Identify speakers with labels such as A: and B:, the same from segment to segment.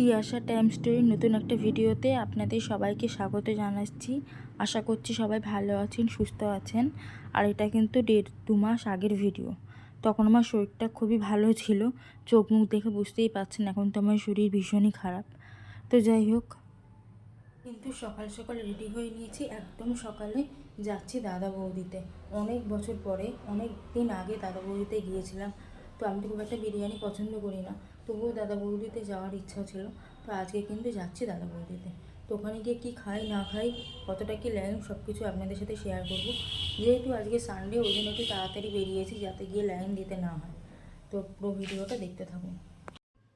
A: Tiyasha time স্টোরির নতুন একটা ভিডিওতে আপনাদের সবাইকে স্বাগত জানাচ্ছি। আশা করছি সবাই ভালো আছেন, সুস্থ আছেন। আর এটা কিন্তু দেড় দু মাস আগের ভিডিও। তখন আমার শরীরটা খুবই ভালো ছিল। চোখ মুখ দেখে বুঝতেই পারছেন এখন তো আমার শরীর ভীষণই খারাপ। তো যাই হোক, কিন্তু সকাল সকাল রেডি হয়ে নিয়েছি। একদম সকালে যাচ্ছি দাদা বৌদিতে। অনেক বছর পরে, অনেক দিন আগে দাদা বৌদিতে গিয়েছিলাম। তো আমি তো খুব একটা বিরিয়ানি পছন্দ করি না। তবুও দাদা বৌদিতে যাওয়ার ইচ্ছা ছিল, তো আজকে কিন্তু যাচ্ছি দাদা বৌদিতে তো ওখানে গিয়ে কী খাই, না খাই, কতটা কী লাইন সব কিছু আপনাদের সাথে শেয়ার করব। যেহেতু আজকে সানডে ওই জন্য একটু তাড়াতাড়ি বেরিয়েছি যাতে গিয়ে লাইন দিতে না হয়। তো পুরো ভিডিওটা দেখতে থাকুন।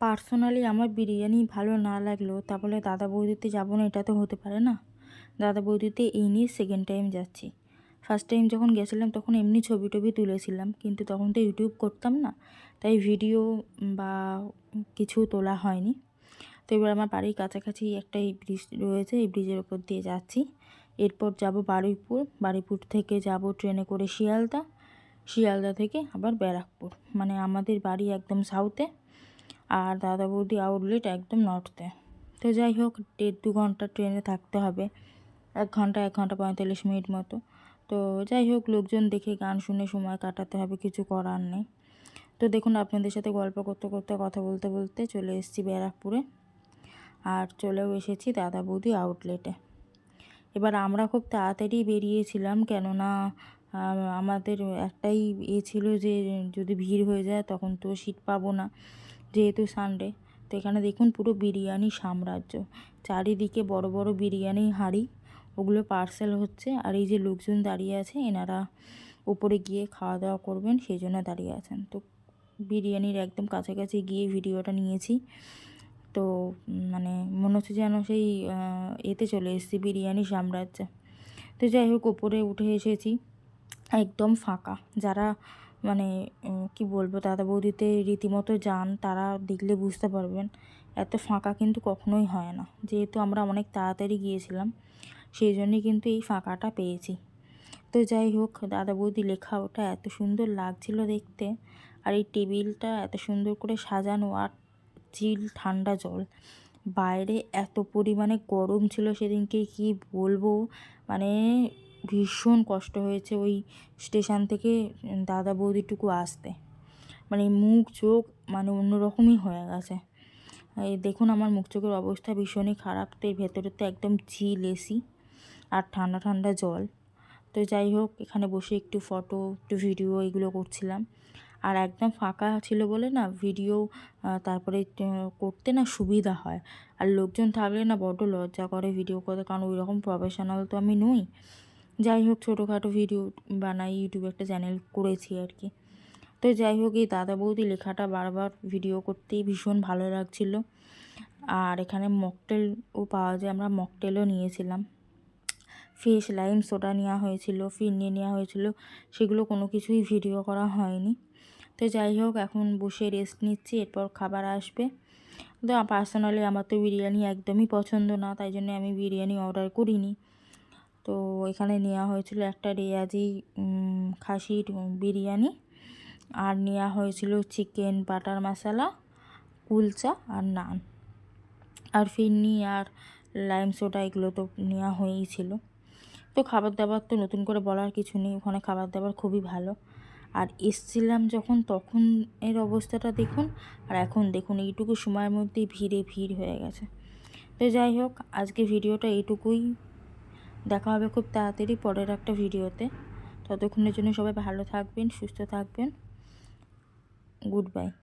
A: পার্সোনালি আমার বিরিয়ানি ভালো না লাগল তা বলে দাদা বৌদিতে যাব না, এটা তো হতে পারে না। দাদা বৌদিতে এই নিয়ে সেকেন্ড টাইম যাচ্ছি। ফার্স্ট টাইম যখন গেছিলাম, তখন এমনি ছবি টবি তুলেছিলাম। কিন্তু তখন তো ইউটিউব করতাম না। তাই ভিডিও বা কিছু তোলা হয়নি। তো এবার আমার বাড়ির কাছাকাছি একটা এই ব্রিজ রয়েছে, এই ব্রিজের ওপর দিয়ে যাচ্ছি। এরপর যাব বারুইপুর। বারুইপুর থেকে যাব ট্রেনে করে শিয়ালদা। শিয়ালদা থেকে আবার ব্যারাকপুর। মানে আমাদের বাড়ি একদম সাউথে আর দাদা বৌদি আউটলেট একদম নর্থে তো যাই হোক, দেড় দু ঘণ্টা ট্রেনে থাকতে হবে। এক ঘণ্টা এক ঘণ্টা পঁয়তাল্লিশ মিনিট মতো। তো যাই হোক, লোকজন দেখে গান শুনে সময় কাটাতে হবে, কিছু করার নেই। তো দেখুন, আপনাদের সাথে গল্প করতে করতে, কথা বলতে বলতে চলে এসেছি ব্যারাকপুরে। আর চলেও এসেছি দাদা বৌদি আউটলেটে এবার আমরা খুব তাড়াতাড়ি বেরিয়েছিলাম, কেননা আমাদের একটাই এ ছিল যে, যদি ভিড় হয়ে যায় তখন তো সিট পাবো না, যেহেতু সানডে তো এখানে দেখুন, পুরো বিরিয়ানি সাম্রাজ্য। চারিদিকে বড় বড় বিরিয়ানি হাঁড়ি ওগুলো পার্সেল হচ্ছে। আর এই যে লোকজন দাঁড়িয়ে আছে, এনারা উপরে গিয়ে খাওয়া দাওয়া করবেন, সেই জন্য দাঁড়িয়ে আছেন। তো বিরিয়ানির একদম কাছাকাছি গিয়ে ভিডিওটা নিয়েছি। তো মানে মনে হচ্ছে যেন সেই এতে চলে এসেছি, বিরিয়ানি সাম্রাজ্যে। তো যাই হোক ওপরে উঠে এসেছি। একদম ফাঁকা। যারা মানে কি বলব, দাদা বৌদিতে রীতিমতো যান, তারা দেখলে বুঝতে পারবেন, এত ফাঁকা কিন্তু কখনোই হয় না। যেহেতু আমরা অনেক তাড়াতাড়ি গিয়েছিলাম সেই জন্যই কিন্তু এই ফাঁকাটা পেয়েছি। তো যাই হোক, দাদা বৌদি লেখা ওটা এত সুন্দর লাগছিল দেখতে আর এই টেবিলটা এত সুন্দর করে সাজানো আর চিল, ঠান্ডা জল। বাইরে এত পরিমাণে গরম ছিল সেদিনকে কি বলব? মানে ভীষণ কষ্ট হয়েছে ওই স্টেশন থেকে দাদা বৌদিটুকু আসতে। মানে মুখ, চোখ মানে অন্যরকমই হয়ে গেছে। দেখুন আমার মুখ, চোখের অবস্থা ভীষণই খারাপ। তো ভেতরে তো একদম চিল, এসি। আর ঠান্ডা ঠান্ডা জল। তো যাই হোক, এখানে বসে একটু ফটো একটু ভিডিও এগুলো করছিলাম। আর একদম ফাঁকা ছিল বলে না ভিডিও তারপরে করতে না সুবিধা হয়। আর লোকজন থাকলে না বড্ড লজ্জা করে ভিডিও করতে, কারণ ওই রকম প্রফেশনাল তো আমি নই। যাই হোক, ছোটোখাটো ভিডিও বানাই ইউটিউবে একটা চ্যানেল করেছি আর কি। তো যাই হোক, এই দাদা বৌদি লেখাটা বারবার ভিডিও করতেই ভীষণ ভালো লাগছিল। আর এখানে মকটেলও পাওয়া যায়, আমরা মকটেলও নিয়েছিলাম। ফিশ লাইম সোডা নেওয়া হয়েছিল, ফিরনি নেওয়া হয়েছিল, সেগুলো কোনো কিছুই ভিডিও করা হয়নি। তো যাই হোক, এখন বসে রেস্ট নিচ্ছি, এরপর খাবার আসবে। তো পার্সোনালি আমার তো বিরিয়ানি একদমই পছন্দ না, তাই জন্য আমি বিরিয়ানি অর্ডার করিনি। তো এখানে নেওয়া হয়েছিল একটা রেয়াজি খাসির বিরিয়ানি, আর নেওয়া হয়েছিল চিকেন বাটার মশলা কুলচা আর নান আর ফিরনি আর লাইম সোডা এগুলো তো নেওয়া হয়েই ছিল। তো খাবার দাবার তো নতুন করে বলার কিছু নেই, ওখানে খাবার দাবার খুবই ভালো। আর এসছিলাম যখন, তখন এর অবস্থাটা দেখুন, আর এখন দেখুন, এইটুকু সময়ের মধ্যেই ভিড়ে ভিড় হয়ে গেছে। তো যাই হোক, আজকে ভিডিওটা এইটুকুই। দেখা হবে খুব তাড়াতাড়ি পরের একটা ভিডিওতে। ততক্ষণের জন্য সবাই ভালো থাকবেন, সুস্থ থাকবেন। Good bye.